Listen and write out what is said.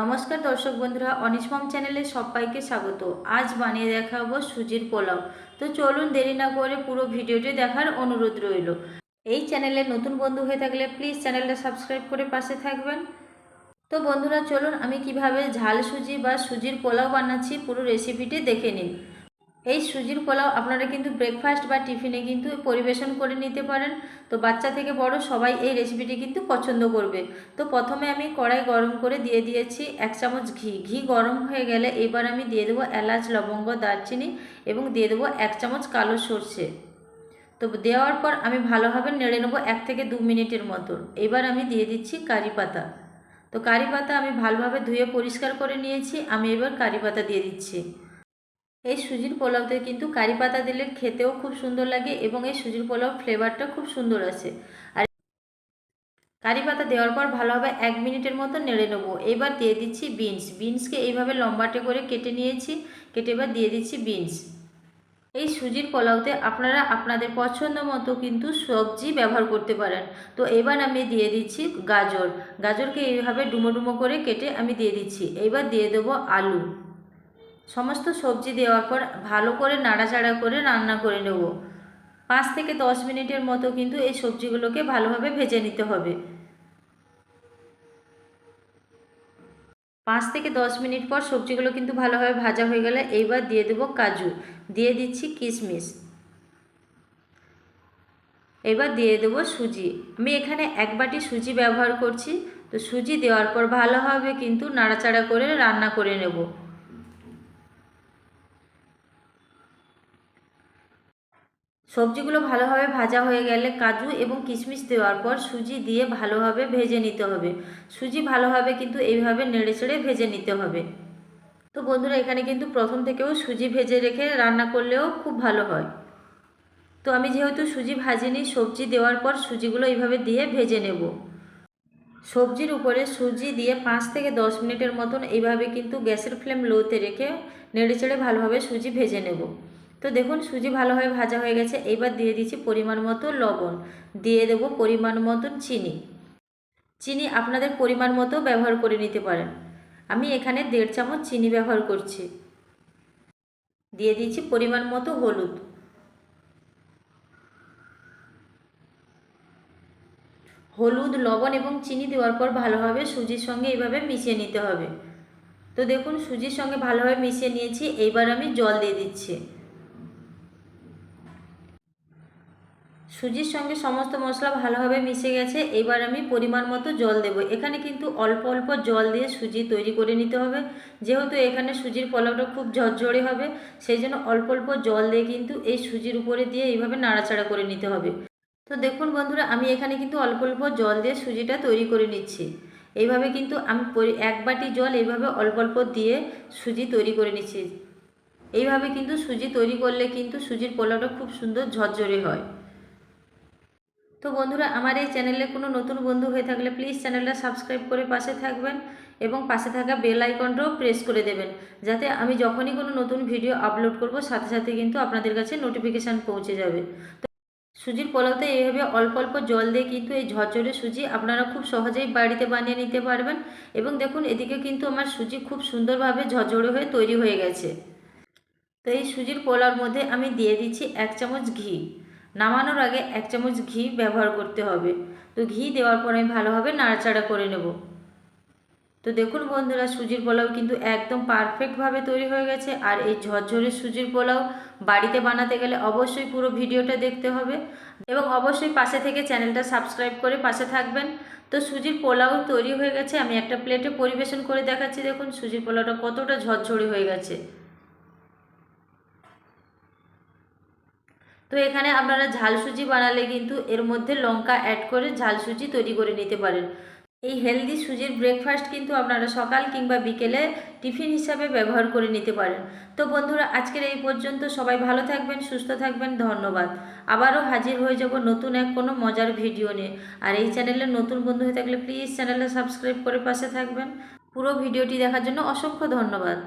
নমস্কার দর্শক বন্ধুরা অনিসমম চ্যানেলে সবাইকে স্বাগত। আজ বানিয়ে দেখাবো সুজির পোলাও। তো চলুন দেরি না করে পুরো ভিডিওটি দেখার অনুরোধ রইল। এই চ্যানেলে নতুন বন্ধু হয়ে থাকলে প্লিজ চ্যানেলটা সাবস্ক্রাইব করে পাশে থাকবেন। তো বন্ধুরা, চলুন আমি কীভাবে ঝাল সুজি বা সুজির পোলাও বানাচ্ছি পুরো রেসিপিটি দেখে নিন এই সুজির পোলাও আপনারা কিন্তু ব্রেকফাস্ট বা টিফিনে কিন্তু পরিবেশন করে নিতে পারেন। তো বাচ্চা থেকে বড় সবাই এই রেসিপিটি কিন্তু পছন্দ করবে। তো প্রথমে আমি কড়াই গরম করে দিয়ে দিয়েছি এক চামচ ঘি। ঘি গরম হয়ে গেলে এবার আমি দিয়ে দেবো এলাচ, লবঙ্গ, দারচিনি এবং দিয়ে দেবো এক চামচ কালো সর্ষে। তো দেওয়ার পর আমি ভালোভাবে নেড়ে নেব এক থেকে দু মিনিটের মতো। এবার আমি দিয়ে দিচ্ছি কারি পাতা। তো কারি পাতা আমি ভালোভাবে ধুয়ে পরিষ্কার করে নিয়েছি। আমি এবার কারি পাতা দিয়ে দিচ্ছি। এই সুজির পোলাওতে কিন্তু কারি পাতা দিলে খেতেও খুব সুন্দর লাগে এবং এই সুজির পোলাও ফ্লেভারটা খুব সুন্দর আছে আর কারি পাতা দেওয়ার পর ভালোভাবে এক মিনিটের মতো নেড়ে নেব। এবার দিয়ে দিচ্ছি বিনস। বিনসকে এইভাবে লম্বাটে করে কেটে নিয়েছি। কেটে এবার দিয়ে দিচ্ছি বিনস। এই সুজির পোলাওতে আপনারা আপনাদের পছন্দ মতো কিন্তু সবজি ব্যবহার করতে পারেন। তো এবার আমি দিয়ে দিচ্ছি গাজর। গাজরকে এইভাবে ডুমো ডুমো করে কেটে আমি দিয়ে দিচ্ছি। এবার দিয়ে দেবো আলু। সমস্ত সবজি দেওয়ার পর ভালো করে নাড়াচাড়া করে রান্না করে নেব। পাঁচ থেকে দশ মিনিটের মতো কিন্তু এই সবজিগুলোকে ভালোভাবে ভেজে নিতে হবে। পাঁচ থেকে দশ মিনিট পর সবজিগুলো কিন্তু ভালোভাবে ভাজা হয়ে গেলে এইবার দিয়ে দেবো কাজু। দিয়ে দিচ্ছি কিশমিশ। এবার দিয়ে দেবো সুজি। আমি এখানে এক বাটি সুজি ব্যবহার করছি। তো সুজি দেওয়ার পর ভালোভাবে কিন্তু নাড়াচাড়া করে রান্না করে নেব। সবজিগুলো ভালোভাবে ভাজা হয়ে গেলে কাজু এবং কিশমিশ দেওয়ার পর সুজি দিয়ে ভালোভাবে ভেজে নিতে হবে। সুজি ভালোভাবে কিন্তু এইভাবে নেড়ে চেড়ে ভেজে নিতে হবে। তো বন্ধুরা, এখানে কিন্তু প্রথম থেকেও সুজি ভেজে রেখে রান্না করলেও খুব ভালো হয়। তো আমি যেহেতু সুজি ভাজিনি, সবজি দেওয়ার পর সুজিগুলো এইভাবে দিয়ে ভেজে নেব। সবজির উপরে সুজি দিয়ে পাঁচ থেকে দশ মিনিটের মতন এইভাবে কিন্তু গ্যাসের ফ্লেম লোতে রেখে নেড়ে চেড়ে ভালোভাবে সুজি ভেজে নেব। তো দেখুন, সুজি ভালোভাবে ভাজা হয়ে গেছে। এবার দিয়ে দিচ্ছি পরিমাণ মতো লবণ। দিয়ে দেব পরিমাণ মতন চিনি। চিনি আপনাদের পরিমাণ মতো ব্যবহার করে নিতে পারেন। আমি এখানে দেড় চামচ চিনি ব্যবহার করছি। দিয়ে দিচ্ছি পরিমাণ মতো হলুদ। হলুদ, লবণ এবং চিনি দেওয়ার পর ভালোভাবে সুজির সঙ্গে এইভাবে মিশিয়ে নিতে হবে। তো দেখুন, সুজির সঙ্গে ভালোভাবে মিশিয়ে নিয়েছি। এইবার আমি জল দিয়ে দিচ্ছি। সুজির সঙ্গে সমস্ত মশলা ভালোভাবে মিশে গেছে, এবার আমি পরিমাণ মতো জল দেব। এখানে কিন্তু অল্প অল্প জল দিয়ে সুজি তৈরি করে নিতে হবে। যেহেতু এখানে সুজির পোলাওটা খুব ঝরঝরে হবে, সেই জন্য অল্প অল্প জল দিয়ে কিন্তু এই সুজির উপরে দিয়ে এইভাবে নাড়াচাড়া করে নিতে হবে। তো দেখুন বন্ধুরা, আমি এখানে কিন্তু অল্প অল্প জল দিয়ে সুজিটা তৈরি করে নিচ্ছি। এইভাবে কিন্তু আমি এক বাটি জল এইভাবে অল্প অল্প দিয়ে সুজি তৈরি করে নিচ্ছি। এইভাবে কিন্তু সুজি তৈরি করলে কিন্তু সুজির পোলাওটা খুব সুন্দর ঝরঝরে হয়। তো বন্ধুরা, আমার এই চ্যানেলে কোনো নতুন বন্ধু হয়ে থাকলে প্লিজ চ্যানেলটা সাবস্ক্রাইব করে পাশে থাকবেন এবং পাশে থাকা বেল আইকনটাও প্রেস করে দেবেন, যাতে আমি যখনই কোনো নতুন ভিডিও আপলোড করব, সাথে সাথে কিন্তু আপনাদের কাছে নোটিফিকেশান পৌঁছে যাবে। তো সুজির পোলাওতে এইভাবে অল্প অল্প জল দিয়ে কিন্তু এই ঝরঝরে সুজি আপনারা খুব সহজেই বাড়িতে বানিয়ে নিতে পারবেন এবং দেখুন, এদিকে কিন্তু আমার সুজি খুব সুন্দরভাবে ঝরঝরে হয়ে তৈরি হয়ে গেছে। তো এই সুজির পোলাওর মধ্যে আমি দিয়ে দিচ্ছি এক চামচ ঘি। নামানোর আগে এক চামচ ঘি ব্যবহার করতে হবে। তো ঘি দেওয়ার পর আমি ভালোভাবে নাড়াচাড়া করে নেব। তো দেখুন বন্ধুরা, সুজির পোলাও কিন্তু একদম পারফেক্টভাবে তৈরি হয়ে গেছে। আর এই ঝরঝরে সুজির পোলাও বাড়িতে বানাতে গেলে অবশ্যই পুরো ভিডিওটা দেখতে হবে। এবং অবশ্যই পাশে থেকে চ্যানেলটা সাবস্ক্রাইব করে পাশে থাকবেন। তো সুজির পোলাও তৈরি হয়ে গেছে। আমি একটা প্লেটে পরিবেশন করে দেখাচ্ছি। দেখুন সুজির পোলাওটা কতটা ঝরঝরে হয়ে গেছে। তো এখানে আপনারা ঝাল সুজি বানালে কিন্তু এর মধ্যে লঙ্কা অ্যাড করে ঝাল সুজি তৈরি করে নিতে পারেন। এই হেলদি সুজির ব্রেকফাস্ট কিন্তু আপনারা সকাল কিংবা বিকেলে টিফিন হিসাবে ব্যবহার করে নিতে পারেন। তো বন্ধুরা, আজকের এই পর্যন্ত সবাই ভালো থাকবেন, সুস্থ থাকবেন, ধন্যবাদ। আবারও হাজির হয়ে যাব নতুন এক কোনো মজার ভিডিও নিয়ে। আর এই চ্যানেলে নতুন বন্ধু হয়ে থাকলে প্লিজ চ্যানেলটা সাবস্ক্রাইব করে পাশে থাকবেন। পুরো ভিডিওটি দেখার জন্য অসংখ্য ধন্যবাদ।